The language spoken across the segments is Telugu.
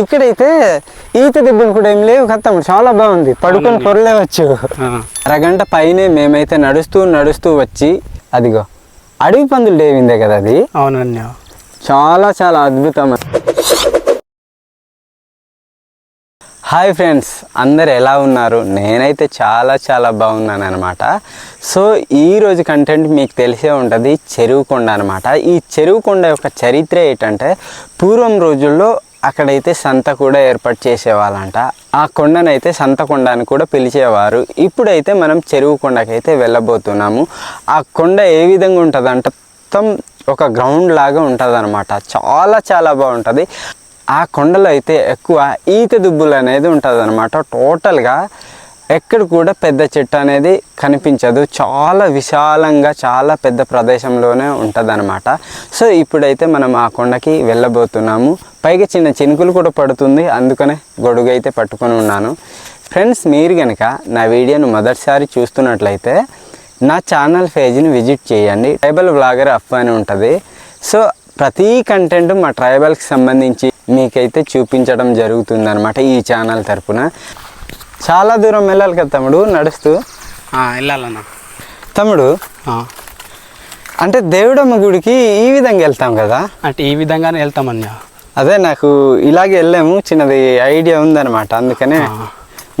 ఇక్కడైతే ఈత దెబ్బలు కూడా ఏం లేవు కదా చాలా బాగుంది. పడుకొని అవునండి. పొరలేవచ్చు. అరగంట పైనే మేమైతే నడుస్తూ నడుస్తూ వచ్చి అదిగో అడవి పందులు డేవిందే కదా అది? అవునన్య చాలా చాలా అద్భుతం. హాయ్ ఫ్రెండ్స్ అందరు ఎలా ఉన్నారు? నేనైతే చాలా చాలా బాగున్నాను అనమాట సో ఈరోజు కంటెంట్ మీకు తెలిసే ఉంటుంది చెరువు కొండ అనమాట ఈ చెరువు కొండ యొక్క చరిత్ర ఏంటంటే పూర్వం రోజుల్లో అక్కడైతే సంత కూడా ఏర్పాటు చేసేవాళ్ళంట. ఆ కొండనైతే సంత కొండ అని కూడా పిలిచేవారు. ఇప్పుడైతే మనం చెరువు కొండకైతే వెళ్ళబోతున్నాము. ఆ కొండ ఏ విధంగా ఉంటుందంటే మొత్తం ఒక గ్రౌండ్ లాగా ఉంటుంది అనమాట చాలా చాలా బాగుంటుంది. ఆ కొండలో అయితే ఎక్కువ ఈత దుబ్బులు అనేది ఉంటుంది అనమాట టోటల్గా ఎక్కడ కూడా పెద్ద చెట్టు అనేది కనిపించదు. చాలా విశాలంగా చాలా పెద్ద ప్రదేశంలోనే ఉంటుంది అనమాట సో ఇప్పుడైతే మనం ఆ కొండకి వెళ్ళబోతున్నాము. పైగా చిన్న చినుకులు కూడా పడుతుంది. అందుకనే గొడుగు అయితే పట్టుకొని ఉన్నాను. ఫ్రెండ్స్ మీరు కనుక నా వీడియోను మొదటిసారి చూస్తున్నట్లయితే నా ఛానల్ పేజ్ని విజిట్ చేయండి. ట్రైబల్ బ్లాగర్ అఫ్ అని ఉంటుంది. సో ప్రతి కంటెంట్ మా ట్రైబల్కి సంబంధించి మీకైతే చూపించడం జరుగుతుంది అనమాట ఈ ఛానల్ తరపున. చాలా దూరం వెళ్ళాలి కదా తమ్ముడు నడుస్తూ? ఆ, వెళ్ళాలన్నా. తమ్ముడు అంటే దేవుడమ్మ గుడికి ఈ విధంగా వెళ్తాం కదా? అంటే ఈ విధంగానే వెళ్తామన్య అదే నాకు ఇలాగే వెళ్ళాము చిన్నది ఐడియా ఉందన్నమాట అందుకనే.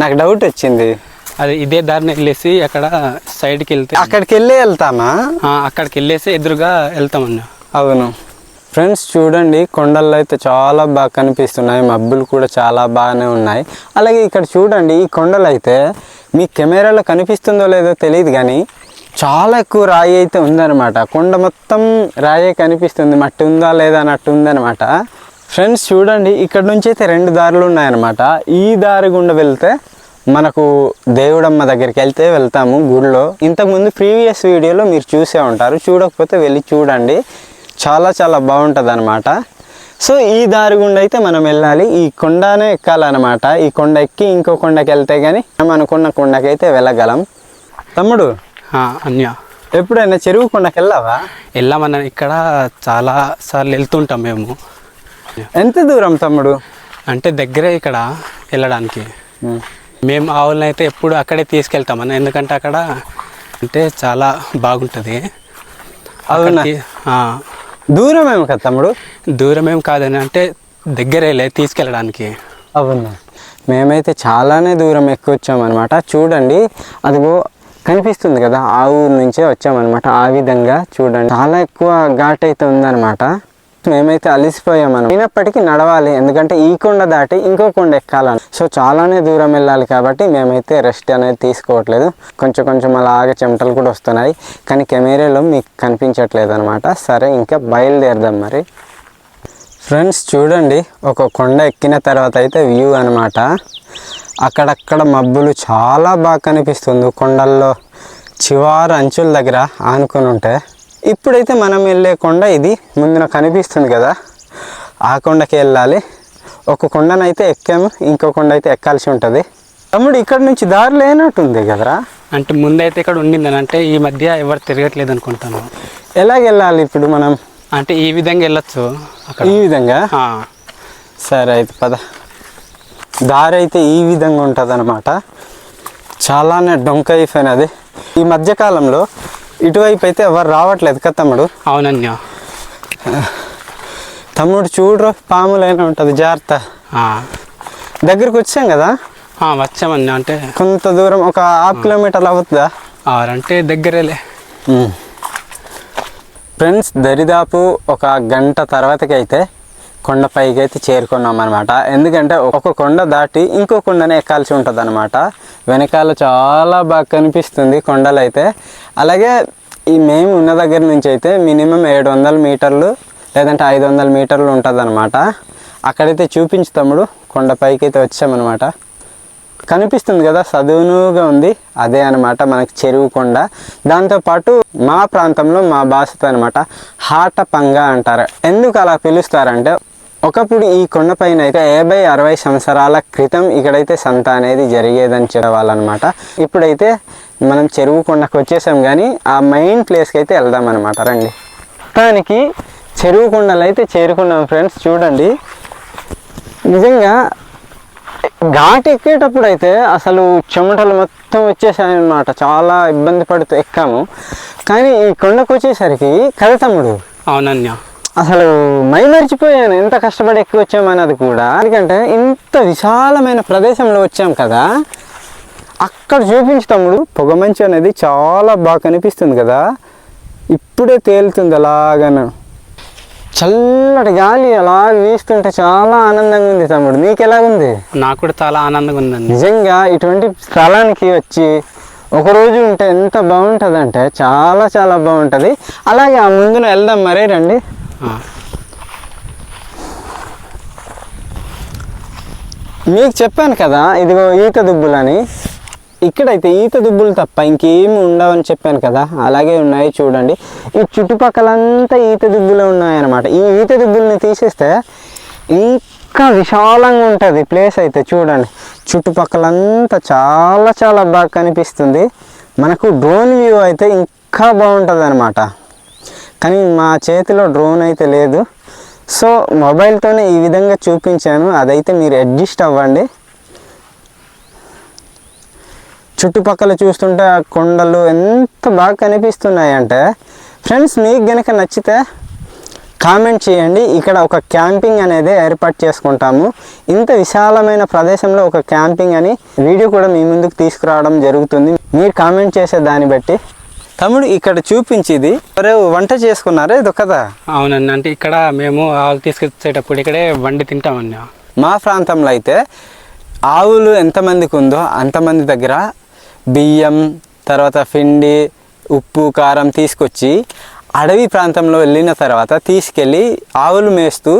నాకు డౌట్ వచ్చింది. అది ఇదే దారిని వెళ్ళేసి అక్కడ సైడ్కి వెళ్తే అక్కడికి వెళ్ళి వెళ్తామా? అక్కడికి వెళ్ళేసి ఎదురుగా వెళ్తామన్య అవును. ఫ్రెండ్స్ చూడండి కొండల్లో అయితే చాలా బాగా కనిపిస్తున్నాయి. మబ్బులు కూడా చాలా బాగానే ఉన్నాయి. అలాగే ఇక్కడ చూడండి ఈ కొండలు అయితే మీ కెమెరాలో కనిపిస్తుందో లేదో తెలియదు కానీ చాలా ఎక్కువ రాయి అయితే ఉందన్నమాట. కొండ మొత్తం రాయే కనిపిస్తుంది. మట్టి ఉందా లేదా అన్నట్టు ఉందన్నమాట. ఫ్రెండ్స్ చూడండి ఇక్కడ నుంచి అయితే రెండు దారులు ఉన్నాయన్నమాట. ఈ దారి గుండా వెళ్తే మనకు దేవుడమ్మ దగ్గరికి వెళ్తే వెళ్తాము గుడిలో. ఇంతకుముందు ప్రీవియస్ వీడియోలో మీరు చూసే ఉంటారు. చూడకపోతే వెళ్ళి చూడండి. చాలా చాలా బాగుంటుంది అనమాట సో ఈ దారి గుండా అయితే మనం వెళ్ళాలి. ఈ కొండనే ఎక్కాలన్నమాట. ఈ కొండ ఎక్కి ఇంకో కొండకి వెళ్తే కానీ మనం అనుకున్న కొండకైతే వెళ్ళగలం. తమ్ముడు అన్య. ఎప్పుడైనా చెరువు కొండకి వెళ్ళావా? వెళ్ళామన్న ఇక్కడ చాలా సార్లు వెళ్తుంటాం మేము. ఎంత దూరం తమ్ముడు? అంటే దగ్గరే ఇక్కడ వెళ్ళడానికి. మేము ఆవులని అయితే ఎప్పుడు అక్కడే తీసుకెళ్తామన్న. ఎందుకంటే అక్కడ అంటే చాలా బాగుంటుంది. అవునా? దూరం ఏమి కదా తమ్ముడు? దూరం ఏం కాదని అంటే దగ్గరేలే తీసుకెళ్ళడానికి. అవును? మేమైతే చాలానే దూరం ఎక్కువ వచ్చామన్నమాట చూడండి అదిగో కనిపిస్తుంది కదా ఆ ఊరు నుంచే వచ్చామన్నమాట. ఆ విధంగా చూడండి. చాలా ఎక్కువ ఘాట్ అయితే ఉందన్నమాట. మేమైతే అలసిపోయామన్నమాట అయినప్పటికీ నడవాలి ఎందుకంటే ఈ కొండ దాటి ఇంకో కొండ ఎక్కాలని. సో చాలానే దూరం వెళ్ళాలి కాబట్టి మేమైతే రెస్ట్ అనేది తీసుకోవట్లేదు. కొంచెం కొంచెం అలాగే చెమటలు కూడా వస్తున్నాయి. కానీ కెమెరాలో మీకు కనిపించట్లేదు అనమాట సరే ఇంకా బయలుదేరదాం మరి. ఫ్రెండ్స్ చూడండి. ఒక కొండ ఎక్కిన తర్వాత అయితే వ్యూ అనమాట అక్కడక్కడ మబ్బులు చాలా బాగా కనిపిస్తుంది. కొండల్లో చివారు అంచుల దగ్గర ఆనుకొని ఉంటే. ఇప్పుడైతే మనం వెళ్ళే కొండ ఇది. ముందున కనిపిస్తుంది కదా. ఆ కొండకి వెళ్ళాలి. ఒక కొండనైతే ఎక్కాము ఇంకో కొండ అయితే ఎక్కాల్సి ఉంటుంది. తమ్ముడు ఇక్కడ నుంచి దారి లేనట్టుంది కదరా? అంటే ముందైతే ఇక్కడ ఉండిందని. అంటే ఈ మధ్య ఎవరు తిరగట్లేదు అనుకుంటాను. ఎలాగ వెళ్ళాలి ఇప్పుడు మనం? అంటే ఈ విధంగా వెళ్ళొచ్చు అక్కడ. ఈ విధంగా? సరే అయితే పద. దారి అయితే ఈ విధంగా ఉంటుంది అనమాట చాలానే డొంక అయిపోయినది. ఈ మధ్యకాలంలో ఇటువైపు అయితే ఎవరు రావట్లేదు కదా తమ్ముడు? అవునన్య. తమ్ముడు చూడరు పాములైనా ఉంటుంది జాగ్రత్త. దగ్గరికి వచ్చాం కదా? ఆ, వచ్చామన్య అంటే కొంత దూరం ఒక హాఫ్ కిలోమీటర్లు అవుతుందా? ఆరంటే దగ్గరేలే. ఫ్రెండ్స్ దరిదాపు ఒక గంట తర్వాతకి కొండపైకి అయితే చేరుకున్నాం అనమాట ఎందుకంటే ఒక కొండ దాటి ఇంకో కొండనే ఎక్కాల్సి ఉంటుంది అనమాట వెనకాల చాలా బాగా కనిపిస్తుంది కొండలు అయితే అలాగే ఈ మేము ఉన్న దగ్గర నుంచి అయితే మినిమం ఏడు వందల మీటర్లు లేదంటే ఐదు వందల మీటర్లు ఉంటుంది అనమాట అక్కడైతే చూపించు తమ్ముడు కొండపైకి అయితే వచ్చామన్నమాట. కనిపిస్తుంది కదా చదువునుగా ఉంది. అదే అనమాట మనకి చెరువు కొండ. దాంతోపాటు మా ప్రాంతంలో మా భాషతో అనమాట హాటపంగ అంటారు. ఎందుకు అలా పిలుస్తారంటే ఒకప్పుడు ఈ కొండపైన అయితే యాభై అరవై సంవత్సరాల క్రితం ఇక్కడైతే సంత అనేది జరిగేదని చెప్పేవాళ్ళనమాట ఇప్పుడైతే మనం చెరువు కొండకు వచ్చేసాం కానీ ఆ మెయిన్ ప్లేస్కి అయితే వెళ్దాం అనమాట రండి. దానికి చెరువు కొండలు అయితే చేరుకున్నాం ఫ్రెండ్స్ చూడండి. నిజంగా ఘాట్ ఎక్కేటప్పుడు అయితే అసలు చెమటలు మొత్తం వచ్చేసాయన్నమాట. చాలా ఇబ్బంది పడుతూ ఎక్కాము. కానీ ఈ కొండకు వచ్చేసరికి కదా తమ్ముడు అసలు మై మర్చిపోయాను ఎంత కష్టపడి ఎక్కి వచ్చామన్నది కూడా. ఎందుకంటే ఇంత విశాలమైన ప్రదేశంలో వచ్చాం కదా అక్కడ చూపించు తమ్ముడు పొగమంచు అనేది చాలా బాగా కనిపిస్తుంది కదా. ఇప్పుడే తేలుతుంది అలాగను. చల్లటి గాలి అలా వీస్తుంటే చాలా ఆనందంగా ఉంది తమ్ముడు. నీకు ఎలాగుంది నాకు కూడా చాలా ఆనందంగా ఉందండి. నిజంగా ఇటువంటి స్థలానికి వచ్చి ఒక రోజు ఉంటే ఎంత బాగుంటుంది అంటే చాలా చాలా బాగుంటుంది. అలాగే ఆ ముందున వెళ్దాం మరే రండి మీకు చెప్పాను కదా ఇదిగో ఈత దుబ్బులని. ఇక్కడైతే ఈత దుబ్బులు తప్ప ఇంకేమి ఉండవని చెప్పాను కదా అలాగే ఉన్నాయి చూడండి. ఈ చుట్టుపక్కలంతా ఈత దుబ్బులు ఉన్నాయన్నమాట. ఈ ఈత దుబ్బుల్ని తీసేస్తే ఇంకా విశాలంగా ఉంటుంది ప్లేస్ అయితే చూడండి. చుట్టుపక్కలంతా చాలా చాలా బాగా కనిపిస్తుంది. మనకు డ్రోన్ వ్యూ అయితే ఇంకా బాగుంటుంది అనమాట కానీ మా చేతిలో డ్రోన్ అయితే లేదు. సో మొబైల్తోనే ఈ విధంగా చూపించాను. అదైతే మీరు అడ్జస్ట్ అవ్వండి. చుట్టుపక్కల చూస్తుంటే ఆ కొండలు ఎంత బాగా కనిపిస్తున్నాయి అంటే ఫ్రెండ్స్ మీకు గనక నచ్చితే కామెంట్ చేయండి. ఇక్కడ ఒక క్యాంపింగ్ అనేది ఏర్పాటు చేసుకుంటాము. ఇంత విశాలమైన ప్రదేశంలో ఒక క్యాంపింగ్ అని వీడియో కూడా మీ ముందుకు తీసుకురావడం జరుగుతుంది. మీరు కామెంట్ చేసే దాన్ని బట్టి తమ్ముడు ఇక్కడ చూపించేది వంట చేసుకున్నారా? ఇది కదా. అవునండి అంటే ఇక్కడ మేము ఆవులు తీసుకొచ్చేటప్పుడు ఇక్కడే వండి తింటామన్య మా ప్రాంతంలో అయితే ఆవులు ఎంతమందికి ఉందో అంతమంది దగ్గర బియ్యం తర్వాత పిండి ఉప్పు కారం తీసుకొచ్చి అడవి ప్రాంతంలో వెళ్ళిన తర్వాత తీసుకెళ్ళి ఆవులు మేస్తూ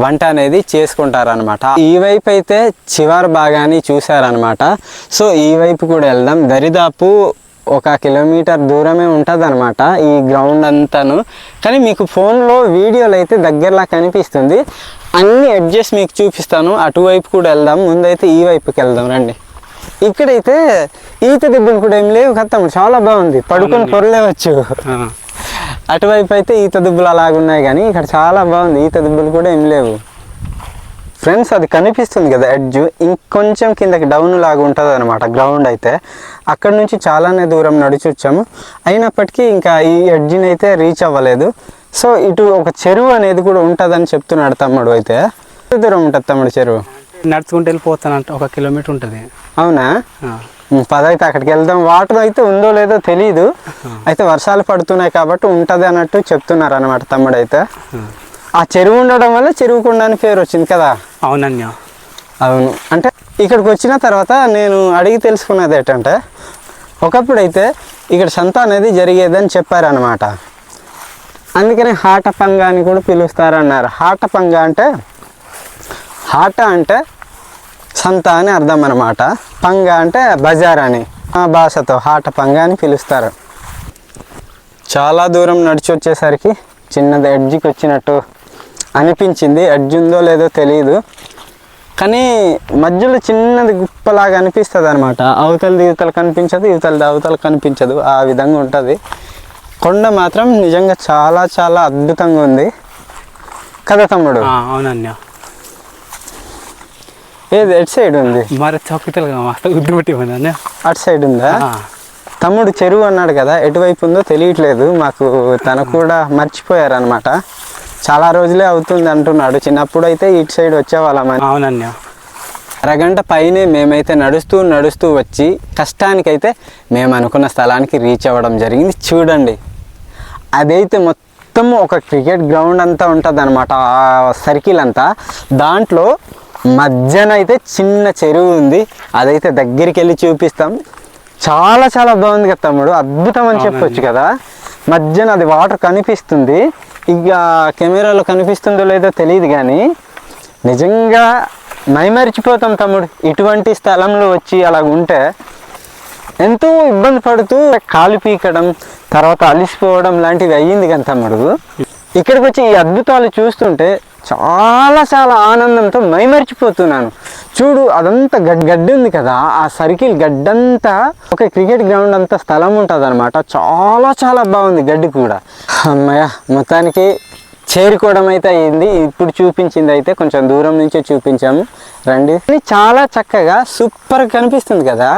వంట అనేది చేసుకుంటారనమాట ఈ వైపు అయితే చివరి భాగాన్ని చూసారనమాట సో ఈ వైపు కూడా వెళ్దాం. దరిదాపు ఒక కిలోమీటర్ దూరమే ఉంటుంది అనమాట ఈ గ్రౌండ్ అంతాను. కానీ మీకు ఫోన్లో వీడియోలు అయితే దగ్గరలా కనిపిస్తుంది. అన్ని అడ్జస్ట్ మీకు చూపిస్తాను. అటువైపు కూడా వెళ్దాం. ముందైతే ఈ వైపుకి వెళ్దాం. రండి. ఇక్కడైతే ఈత దెబ్బలు కూడా ఏం లేవు కదా చాలా బాగుంది. పడుకొని పొరలేవచ్చు. అటువైపు అయితే ఈత దుబ్బులు అలాగున్నాయి కానీ ఇక్కడ చాలా బాగుంది. ఈత దుబ్బులు కూడా ఏం లేవు. ఫ్రెండ్స్ అది కనిపిస్తుంది కదా ఎడ్జ్. ఇంకొంచెం కిందకి డౌన్ లాగా ఉంటుంది అనమాట గ్రౌండ్ అయితే. అక్కడ నుంచి చాలానే దూరం నడిచి వచ్చాము. అయినప్పటికీ ఇంకా ఈ ఎడ్జ్ని అయితే రీచ్ అవ్వలేదు. సో ఇటు ఒక చెరువు అనేది కూడా ఉంటుందని చెప్తున్నాడు తమ్ముడు అయితే. ఎంత దూరం ఉంటుంది తమ్ముడు చెరువు? నడుచుకుంటూ వెళ్ళిపోతానంట ఒక కిలోమీటర్ ఉంటుంది. అవునా? పదైతే అక్కడికి వెళ్దాం. వాటర్ అయితే ఉందో లేదో తెలియదు అయితే వర్షాలు పడుతున్నాయి కాబట్టి ఉంటుంది అన్నట్టు చెప్తున్నారు అనమాట తమ్ముడు అయితే. ఆ. చెరువు ఉండడం వల్ల చెరువు కొండ అని పేరు వచ్చింది కదా? అవునన్య అవును. అంటే ఇక్కడికి వచ్చిన తర్వాత నేను అడిగి తెలుసుకున్నది ఏంటంటే ఒకప్పుడు అయితే ఇక్కడ సంత అనేది జరిగేదని చెప్పారనమాట అందుకని హాట పంగ అని కూడా పిలుస్తారన్నారు. హాట పంగ అంటే హాట అంటే సంత అని అర్థం అనమాట పంగ అంటే బజార్ అని ఆ భాషతో హాట పంగ అని పిలుస్తారు. చాలా దూరం నడిచి వచ్చేసరికి చిన్నది ఎడ్జికి వచ్చినట్టు అనిపించింది ఎడ్జ్ ఉందో లేదో తెలియదు కానీ మధ్యలో చిన్నది గుప్పలాగా అనిపిస్తుంది అనమాట అవతలది యువతలు కనిపించదు యువతలది అవతల కనిపించదు. ఆ విధంగా ఉంటుంది. కొండ మాత్రం నిజంగా చాలా చాలా అద్భుతంగా ఉంది. కదా తమ్ముడు? ఆ, అవునన్య. ఏది ఎటు సైడ్ ఉంది? మరి అన్య. అటు సైడ్ ఉందా? తమ్ముడు చెరువు అన్నాడు కదా ఎటువైపు ఉందో తెలియట్లేదు. మాకు తను కూడా మర్చిపోయారనమాట చాలా రోజులే అవుతుంది అంటున్నాడు. చిన్నప్పుడు అయితే ఇటు సైడ్ వచ్చేవాళ్ళమని అవునన్య అరగంట పైనే మేమైతే నడుస్తూ నడుస్తూ వచ్చి కష్టానికైతే మేము అనుకున్న స్థలానికి రీచ్ అవ్వడం జరిగింది. చూడండి. అదైతే మొత్తం ఒక క్రికెట్ గ్రౌండ్ అంతా ఉంటుంది అనమాట ఆ సర్కిల్ అంతా. దాంట్లో మధ్యన అయితే చిన్న చెరువు ఉంది. అదైతే దగ్గరికి వెళ్ళి చూపిస్తాం. చాలా చాలా బాగుంది కదా తమ్ముడు. అద్భుతం అని చెప్పొచ్చు కదా. మధ్యన అది వాటర్ కనిపిస్తుంది. ఇక కెమెరాలో కనిపిస్తుందో లేదో తెలియదు కానీ నిజంగా మైమరిచిపోతాం తమ్ముడు. ఇటువంటి స్థలంలో వచ్చి అలా ఉంటే ఎంతో ఇబ్బంది పడుతూ కాలు పీకడం తర్వాత అలిసిపోవడం లాంటివి అయ్యింది కానీ తమ్ముడు. ఇక్కడికి వచ్చి ఈ అద్భుతాలు చూస్తుంటే చాలా చాలా ఆనందంతో మైమరిచిపోతున్నాను. చూడు అదంతా గడ్ గడ్డి ఉంది కదా ఆ సర్కిల్ గడ్డంతా ఒక క్రికెట్ గ్రౌండ్ అంత స్థలం ఉంటుంది అనమాట చాలా చాలా బాగుంది గడ్డి కూడా. అమ్మయ్య మొత్తానికి చేరుకోవడం అయితే అయింది ఇప్పుడు చూపించింది అయితే కొంచెం దూరం నుంచే చూపించాము. రండి. చాలా చక్కగా సూపర్ కనిపిస్తుంది కదా.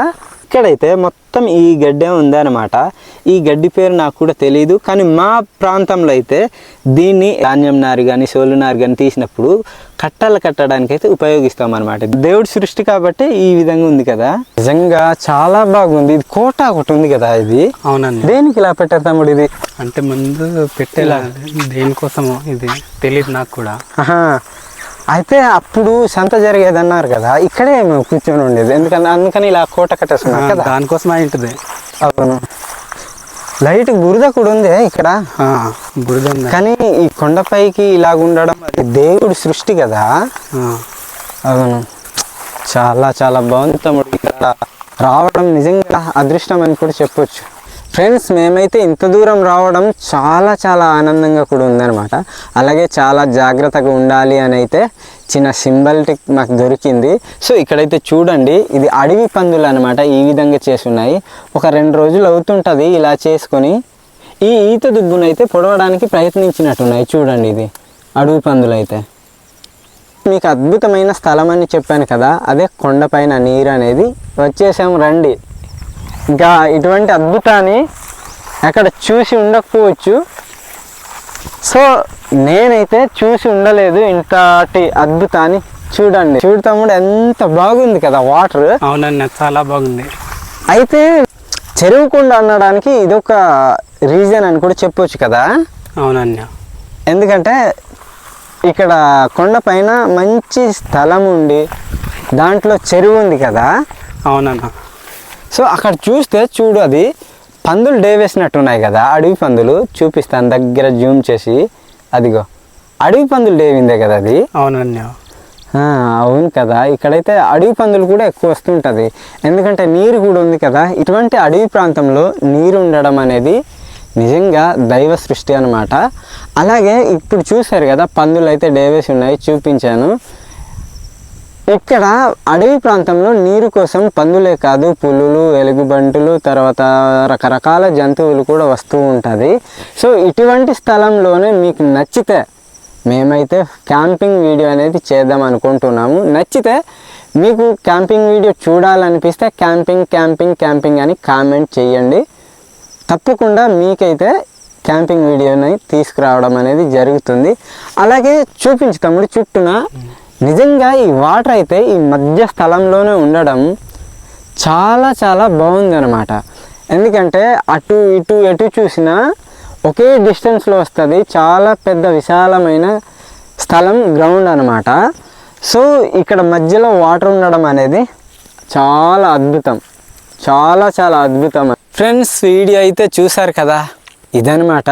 ఇక్కడైతే మొత్తం ఈ గడ్డే ఉందన్నమాట. ఈ గడ్డి పేరు నాకు కూడా తెలియదు కానీ మా ప్రాంతంలో అయితే దీన్ని ధాన్యం నారు కానీ సోలు నారు కానీ తీసినప్పుడు కట్టలు కట్టడానికి అయితే ఉపయోగిస్తాం అనమాట దేవుడి సృష్టి కాబట్టి ఈ విధంగా ఉంది కదా. నిజంగా చాలా బాగుంది. ఇది కోట ఒకటి ఉంది కదా ఇది. అవునండి. దేనికి ఇలా పెట్టారు తమ్ముడు ఇది? అంటే ముందు పెట్టేలా దేనికోసమో ఇది తెలియదు నాకు కూడా. అయితే అప్పుడు సంత జరిగేది అన్నారు కదా ఇక్కడే మేము కూర్చొని ఉండేది. ఎందుకని అందుకని ఇలా కోట కట్టేస్తున్నారు కదా. దానికోసం అయింటుంది. అవును. లైట్ బురద కూడా ఉంది ఇక్కడ? బురద. కానీ ఈ కొండపైకి ఇలాగ ఉండడం అది దేవుడి సృష్టి కదా. అవును. చాలా చాలా బాగుంది తమ్ముడు. ఇక్కడ రావడం నిజంగా అదృష్టం అని కూడా చెప్పొచ్చు. ఫ్రెండ్స్ మేమైతే ఇంత దూరం రావడం చాలా చాలా ఆనందంగా కూడా ఉందన్నమాట. అలాగే చాలా జాగ్రత్తగా ఉండాలి అని అయితే చిన్న సింబల్టిక్ మాకు దొరికింది. సో ఇక్కడైతే చూడండి ఇది అడవి పందులు అనమాట ఈ విధంగా చేసి ఉన్నాయి ఒక రెండు రోజులు అవుతుంటుంది ఇలా చేసుకొని. ఈ ఈత దుబ్బునైతే పొడవడానికి ప్రయత్నించినట్టున్నాయి చూడండి ఇది అడవి పందులు అయితే. మీకు అద్భుతమైన స్థలం అని చెప్పాను కదా అదే కొండపైన నీరు అనేది. వచ్చేసాము రండి. ఇంకా ఇటువంటి అద్భుతాన్ని అక్కడ చూసి ఉండకపోవచ్చు. సో నేనైతే చూసి ఉండలేదు ఇంతటి అద్భుతాన్ని చూడండి. చూడు తమ్ముడు ఎంత బాగుంది కదా వాటర్. అవునండి చాలా బాగుంది. అయితే చెరువు కుండ అనడానికి ఇదొక రీజన్ అని కూడా చెప్పొచ్చు కదా? అవునండి ఎందుకంటే ఇక్కడ కొండపైన మంచి స్థలం ఉండి దాంట్లో చెరువు ఉంది కదా? అవునన్నా. సో అక్కడ చూస్తే చూడు అది పందులు డే వేసినట్టున్నాయి కదా అడవి పందులు చూపిస్తాను దగ్గర జూమ్ చేసి. అదిగో అడవి పందులు డేవిందే కదా అది? అవునండి అవును. కదా ఇక్కడైతే అడవి పందులు కూడా ఎక్కువ వస్తుంటుంది. ఎందుకంటే నీరు కూడా ఉంది కదా ఇటువంటి అడవి ప్రాంతంలో నీరు ఉండడం అనేది నిజంగా దైవ సృష్టి అనమాట అలాగే ఇప్పుడు చూశారు కదా పందులు అయితే డేవేసి ఉన్నాయి చూపించాను. ఇక్కడ అడవి ప్రాంతంలో నీరు కోసం పందులే కాదు పులులు ఎలుగుబంటులు తర్వాత రకరకాల జంతువులు కూడా వస్తూ ఉంటుంది. సో ఇటువంటి స్థలంలోనే మీకు నచ్చితే మేమైతే క్యాంపింగ్ వీడియో అనేది చేద్దాం అనుకుంటున్నాము. నచ్చితే మీకు క్యాంపింగ్ వీడియో చూడాలనిపిస్తే క్యాంపింగ్ క్యాంపింగ్ క్యాంపింగ్ అని కామెంట్ చేయండి. తప్పకుండా మీకైతే క్యాంపింగ్ వీడియోని తీసుకురావడం అనేది జరుగుతుంది. అలాగే చూపించు తమ్ముడు చుట్టూన నిజంగా ఈ వాటర్ అయితే ఈ మధ్య స్థలంలోనే ఉండడం చాలా చాలా బాగుంది అనమాట ఎందుకంటే అటు ఇటు ఎటు చూసినా ఒకే డిస్టెన్స్లో వస్తుంది చాలా పెద్ద విశాలమైన స్థలం గ్రౌండ్ అనమాట సో ఇక్కడ మధ్యలో వాటర్ ఉండడం అనేది చాలా అద్భుతం. చాలా చాలా అద్భుతం. ఫ్రెండ్స్ వీడియో అయితే చూసారు కదా? ఇదనమాట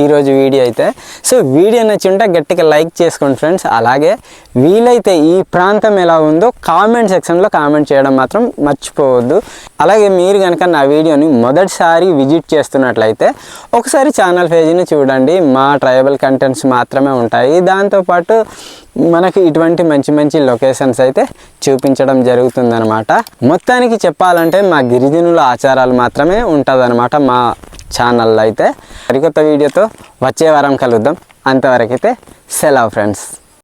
ఈరోజు వీడియో అయితే. సో వీడియో నచ్చింటే గట్టిగా లైక్ చేసుకోండి ఫ్రెండ్స్. అలాగే వీలైతే ఈ ప్రాంతం ఎలా ఉందో కామెంట్ సెక్షన్లో కామెంట్ చేయడం మాత్రం మర్చిపోవద్దు. అలాగే మీరు కనుక నా వీడియోని మొదటిసారి విజిట్ చేస్తున్నట్లయితే ఒకసారి ఛానల్ పేజీని చూడండి. మా ట్రైబల్ కంటెంట్స్ మాత్రమే ఉంటాయి. దాంతోపాటు మనకి ఇటువంటి మంచి మంచి లొకేషన్స్ అయితే చూపించడం జరుగుతుందనమాట మొత్తానికి చెప్పాలంటే మా గిరిజనుల ఆచారాలు మాత్రమే ఉంటుందన్నమాట మా ఛానల్లో అయితే మరికొత్త వీడియోతో వచ్చే వారం కలుద్దాం. అంతవరకైతే సెలవు ఫ్రెండ్స్.